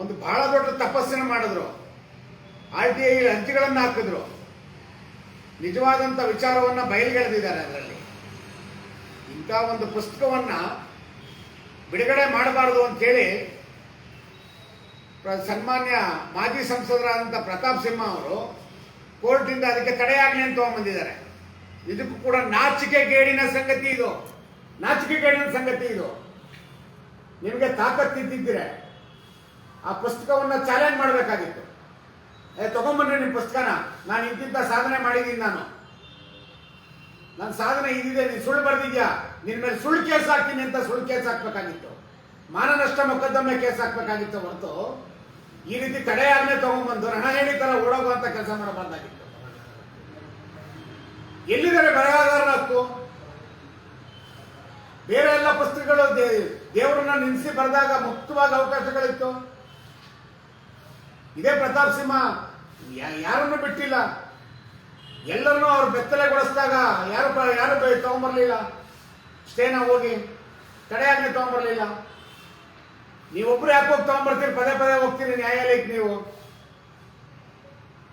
ಒಂದು ಬಹಳ ದೊಡ್ಡ ತಪಸ್ಸನ್ನು ಮಾಡಿದ್ರು. ಆರ್ ಟಿ ಐ ಅಂಚುಗಳನ್ನು ಹಾಕಿದ್ರು. ನಿಜವಾದಂಥ ವಿಚಾರವನ್ನ ಬಯಲ್ಗೆಳೆದಿದ್ದಾರೆ ಅದರಲ್ಲಿ. ಇಂಥ ಒಂದು ಪುಸ್ತಕವನ್ನ ಬಿಡುಗಡೆ ಮಾಡಬಾರದು ಅಂತೇಳಿ ಸನ್ಮಾನ್ಯ ಮಾಜಿ ಸಂಸದರಾದಂಥ ಪ್ರತಾಪ್ ಸಿಂಹ ಅವರು ಕೋರ್ಟಿಂದ ಅದಕ್ಕೆ ತಡೆಯಾಗಲಿ ಅಂತ ತಗೊಂಡ್ಬಂದಿದ್ದಾರೆ. ಇದಕ್ಕೂ ಕೂಡ ನಾಚಿಕೆ ಗೇಡಿನ ಸಂಗತಿ ಇದು. ನಾಚಿಕೆ ಗೇಡಿನ ಸಂಗತಿ ಇದು. ನಿಮಗೆ ತಾಕತ್ತಿದ್ದಿದ್ರೆ ಆ ಪುಸ್ತಕವನ್ನ ಚಾಲೆಂಜ್ ಮಾಡಬೇಕಾಗಿತ್ತು. ಏ, ತಗೊಂಬನ್ರಿ ನಿಮ್ಮ ಪುಸ್ತಕನ. ನಾನು ಇಂತಿಂತ ಸಾಧನೆ ಮಾಡಿದ್ದೀನಿ ನಾನು. ನನ್ನ ಸಾಧನೆ ಇದಿದೆ, ನೀನು ಸುಳ್ಳು ಬರ್ದಿದ್ಯಾ? ನಿನ್ನ ಮೇಲೆ ಸುಳ್ಳು ಕೇಸ್ ಹಾಕ್ತೀನಿ ಅಂತ ಸುಳ್ಳು ಕೇಸ್ ಹಾಕ್ಬೇಕಾಗಿತ್ತು. ಮಾನನಷ್ಟ ಮೊಕದ್ದಮೆ ಕೇಸ್ ಹಾಕ್ಬೇಕಾಗಿತ್ತು ಹೊರತು ಈ ರೀತಿ ತಡೆಯಾಜ್ಞೆ ತಗೊಂಡ್ಬಂದು ರಣಹೇಳಿ ತರ ಓಡೋಗುವಂತ ಕೆಲಸ ಮಾಡಬಾರ್ದಾಗಿತ್ತು ಎಲ್ಲಿದ್ದಾರೆ ಬರಹಗಾರರ ಹಕ್ಕು? ಬೇರೆ ಎಲ್ಲ ಪುಸ್ತಕಗಳು ದೇವರನ್ನ ನಿಲ್ಲಿಸಿ ಬರೆದಾಗ ಮುಕ್ತವಾಗಿ ಅವಕಾಶಗಳಿತ್ತು. ಇದೇ ಪ್ರತಾಪ್ ಸಿಂಹ. ಯಾರನ್ನು ಬಿಟ್ಟಿಲ್ಲ? ಎಲ್ಲರನ್ನೂ ಅವ್ರು ಬೆತ್ತಲೆಗೊಳಿಸಿದಾಗ ಯಾರು ಯಾರು ತಗೊಂಬರ್ಲಿಲ್ಲ? ಸ್ಟೇನ ಹೋಗಿ ತಡೆಯಾಜ್ಞೆ ತಗೊಂಬರ್ಲಿಲ್ಲ. ನೀವೊಬ್ರು ಯಾಕೆ ಹೋಗಿ ತಗೊಂಬರ್ತೀರಿ? ಪದೇ ಪದೇ ಹೋಗ್ತೀರಿ ನ್ಯಾಯಾಲಯಕ್ಕೆ ನೀವು.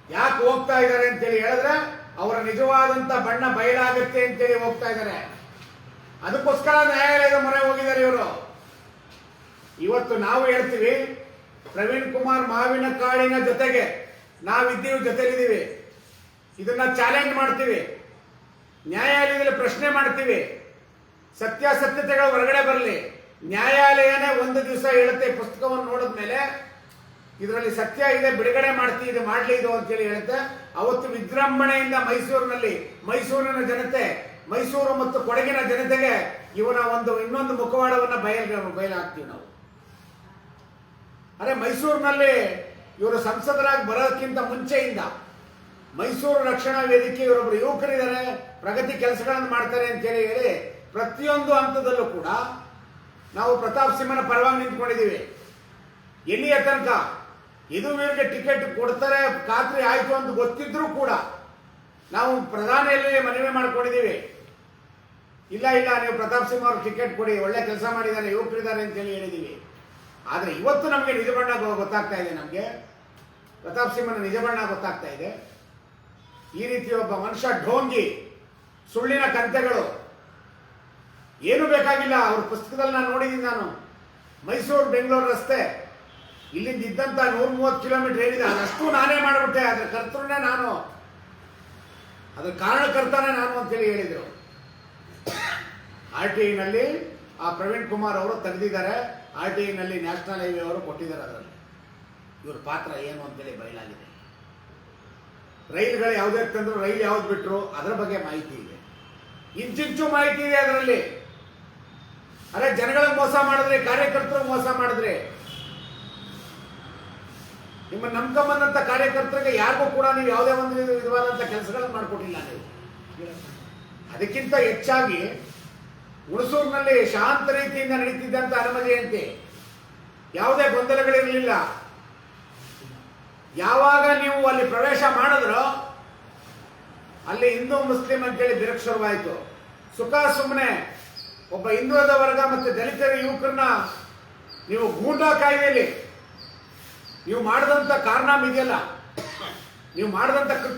ಯಾಕೆ ಹೋಗ್ತಾ ಇದ್ದಾರೆ ಅಂತೇಳಿ ಹೇಳಿದ್ರೆ ಅವರ ನಿಜವಾದಂತ ಬಣ್ಣ ಬಯಲಾಗುತ್ತೆ ಅಂತೇಳಿ ಹೋಗ್ತಾ ಇದ್ದಾರೆ. ಅದಕ್ಕೋಸ್ಕರ ನ್ಯಾಯಾಲಯದ ಮೊರೆ ಹೋಗಿದ್ದಾರೆ ಇವರು. ಇವತ್ತು ನಾವು ಹೇಳ್ತೀವಿ ಪ್ರವೀಣ್ ಕುಮಾರ್ ಮಾವಿನ ಕಾಳಿನ ಜೊತೆಗೆ ನಾವಿದ್ದೀವಿ, ಜೊತೆಲಿದ್ದೀವಿ. ಇದನ್ನ ಚಾಲೆಂಜ್ ಮಾಡ್ತೀವಿ. ನ್ಯಾಯಾಲಯದಲ್ಲಿ ಪ್ರಶ್ನೆ ಮಾಡ್ತೀವಿ. ಸತ್ಯಾಸತ್ಯತೆಗಳು ಹೊರಗಡೆ ಬರಲಿ. ನ್ಯಾಯಾಲಯನೇ ಒಂದು ದಿವಸ ಹೇಳುತ್ತೆ ಪುಸ್ತಕವನ್ನು ನೋಡಿದ ಮೇಲೆ, ಇದರಲ್ಲಿ ಸತ್ಯ ಇದೆ, ಬಿಡುಗಡೆ ಮಾಡ್ತೀವಿ ಇದು ಮಾಡಲಿ, ಇದು ಅಂತೇಳಿ ಹೇಳುತ್ತೆ. ಅವತ್ತು ವಿಜೃಂಭಣೆಯಿಂದ ಮೈಸೂರಿನಲ್ಲಿ, ಮೈಸೂರಿನ ಜನತೆ, ಮೈಸೂರು ಮತ್ತು ಕೊಡಗಿನ ಜನತೆಗೆ ಇವನ ಒಂದು ಇನ್ನೊಂದು ಮುಖವಾಡವನ್ನು ಬಯಲು, ಬಯಲಾಗ್ತೀವಿ ನಾವು. ಅರೆ ಮೈಸೂರಿನಲ್ಲಿ ಇವರು ಸಂಸದರಾಗಿ ಬರೋದಕ್ಕಿಂತ ಮುಂಚೆಯಿಂದ ಮೈಸೂರು ರಕ್ಷಣಾ ವೇದಿಕೆ ಇವರೊಬ್ಬರು ಯುವಕರಿದ್ದಾರೆ, ಪ್ರಗತಿ ಕೆಲಸಗಳನ್ನು ಮಾಡ್ತಾರೆ ಅಂತೇಳಿ ಹೇಳಿ ಪ್ರತಿಯೊಂದು ಹಂತದಲ್ಲೂ ಕೂಡ ನಾವು ಪ್ರತಾಪ್ ಸಿಂಹನ ಪರವಾಗಿ ನಿಂತ್ಕೊಂಡಿದ್ದೀವಿ. ಎಲ್ಲಿಯ ತನಕ? ಇದು ಇದುವರೆಗೆ ಟಿಕೆಟ್ ಕೊಡ್ತಾರೆ, ಖಾತ್ರಿ ಆಯಿತು ಅಂತ ಗೊತ್ತಿದ್ರೂ ಕೂಡ ನಾವು ಪ್ರಧಾನಿಯಲ್ಲಿ ಮನವಿ ಮಾಡಿಕೊಂಡಿದ್ದೀವಿ. ಇಲ್ಲ ಇಲ್ಲ, ನೀವು ಪ್ರತಾಪ್ ಸಿಂಹ ಅವ್ರಿಗೆ ಟಿಕೆಟ್ ಕೊಡಿ, ಒಳ್ಳೆ ಕೆಲಸ ಮಾಡಿದ್ದಾರೆ, ಯುವಕರಿದ್ದಾರೆ ಅಂತೇಳಿ ಹೇಳಿದ್ದೀವಿ. ಆದರೆ ಇವತ್ತು ನಮಗೆ ನಿಜ ಬಣ್ಣ ಗೊತ್ತಾಗ್ತಾ ಇದೆ ನಮಗೆ. ಪ್ರತಾಪ್ ಸಿಂಹನ ನಿಜ ಬಣ್ಣ ಗೊತ್ತಾಗ್ತಾ ಇದೆ. ಈ ರೀತಿ ಒಬ್ಬ ಮನುಷ್ಯ ಢೋಂಗಿ, ಸುಳ್ಳಿನ ಕಂತೆಗಳು. ಏನು ಬೇಕಾಗಿಲ್ಲ, ಅವ್ರ ಪುಸ್ತಕದಲ್ಲಿ ನಾನು ನೋಡಿದ್ದೀನಿ ನಾನು. ಮೈಸೂರು, ಬೆಂಗಳೂರು ರಸ್ತೆ. ಇಲ್ಲಿಂದ ಇದ್ದಂಥ ನೂರ ಮೂವತ್ತು ಕಿಲೋಮೀಟರ್ ಏನಿದೆ ಅದಷ್ಟು ನಾನೇ ಮಾಡಿಬಿಟ್ಟೆ ಅದ್ರ ಕರ್ತೃನೇ ನಾನು. ಅದ್ರ ಕಾರಣಕರ್ತಾನೆ ನಾನು ಅಂತೇಳಿ ಹೇಳಿದರು. ಆರ್ ಟಿ ಐನಲ್ಲಿ ಆ ಪ್ರವೀಣ್ ಕುಮಾರ್ ಅವರು ತೆಗೆದಿದ್ದಾರೆ. ಆರ್ ಟಿ ಐನಲ್ಲಿ ನ್ಯಾಷನಲ್ ಹೈವೇ ಅವರು ಕೊಟ್ಟಿದ್ದಾರೆ ಅದರಲ್ಲಿ. ಇವ್ರ ಪಾತ್ರ ಏನು ಅಂತೇಳಿ ಬಯಲಾಗಿದೆ. ರೈಲುಗಳು ಯಾವುದೇ ತಂದ್ರು, ರೈಲು ಯಾವ್ದು ಬಿಟ್ರು, ಅದರ ಬಗ್ಗೆ ಮಾಹಿತಿ ಇದೆ. ಇಂಚಿಂಚು ಮಾಹಿತಿ ಇದೆ ಅದರಲ್ಲಿ. ಅರೆ ಜನಗಳಿಗೆ ಮೋಸ ಮಾಡಿದ್ರೆ, ಕಾರ್ಯಕರ್ತರು ಮೋಸ ಮಾಡಿದ್ರೆ. ನಿಮ್ಮ ನಂಬ್ಕೊಂಬಂದಂತ ಕಾರ್ಯಕರ್ತರಿಗೆ ಯಾರಿಗೂ ಕೂಡ ನೀವು ಯಾವುದೇ ಒಂದು ವಿಧವಾದಂಥ ಕೆಲಸಗಳನ್ನು ಮಾಡಿಕೊಟ್ಟಿಲ್ಲ ನೀವು. ಅದಕ್ಕಿಂತ ಹೆಚ್ಚಾಗಿ ಹುಣಸೂರಿನಲ್ಲಿ ಶಾಂತ ರೀತಿಯಿಂದ ನಡೀತಿದ್ದಂತ ಹನುಮ ಜಯಂತಿ ಯಾವುದೇ ಗೊಂದಲಗಳಿರಲಿಲ್ಲ. ಯಾವಾಗ ನೀವು ಅಲ್ಲಿ ಪ್ರವೇಶ ಮಾಡಿದ್ರೋ, ಅಲ್ಲಿ ಹಿಂದೂ ಮುಸ್ಲಿಂ ಅಂತೇಳಿ ಬಿರಕ್ ಶುರುವಾಯಿತು. ಸುಖ ಸುಮ್ಮನೆ ಒಬ್ಬ ಹಿಂದುಳಿದ ವರ್ಗ ಮತ್ತು ದಲಿತರ ಯುವಕರನ್ನ ನೀವು ಗೂಂಡಾ ಕಾಯ್ದೆಯಲ್ಲಿ. ನೀವು ಮಾಡಿದಂಥ ಕಾರಣ ಇದೆಯಲ್ಲ ನೀವು ಮಾಡಿದಂಥ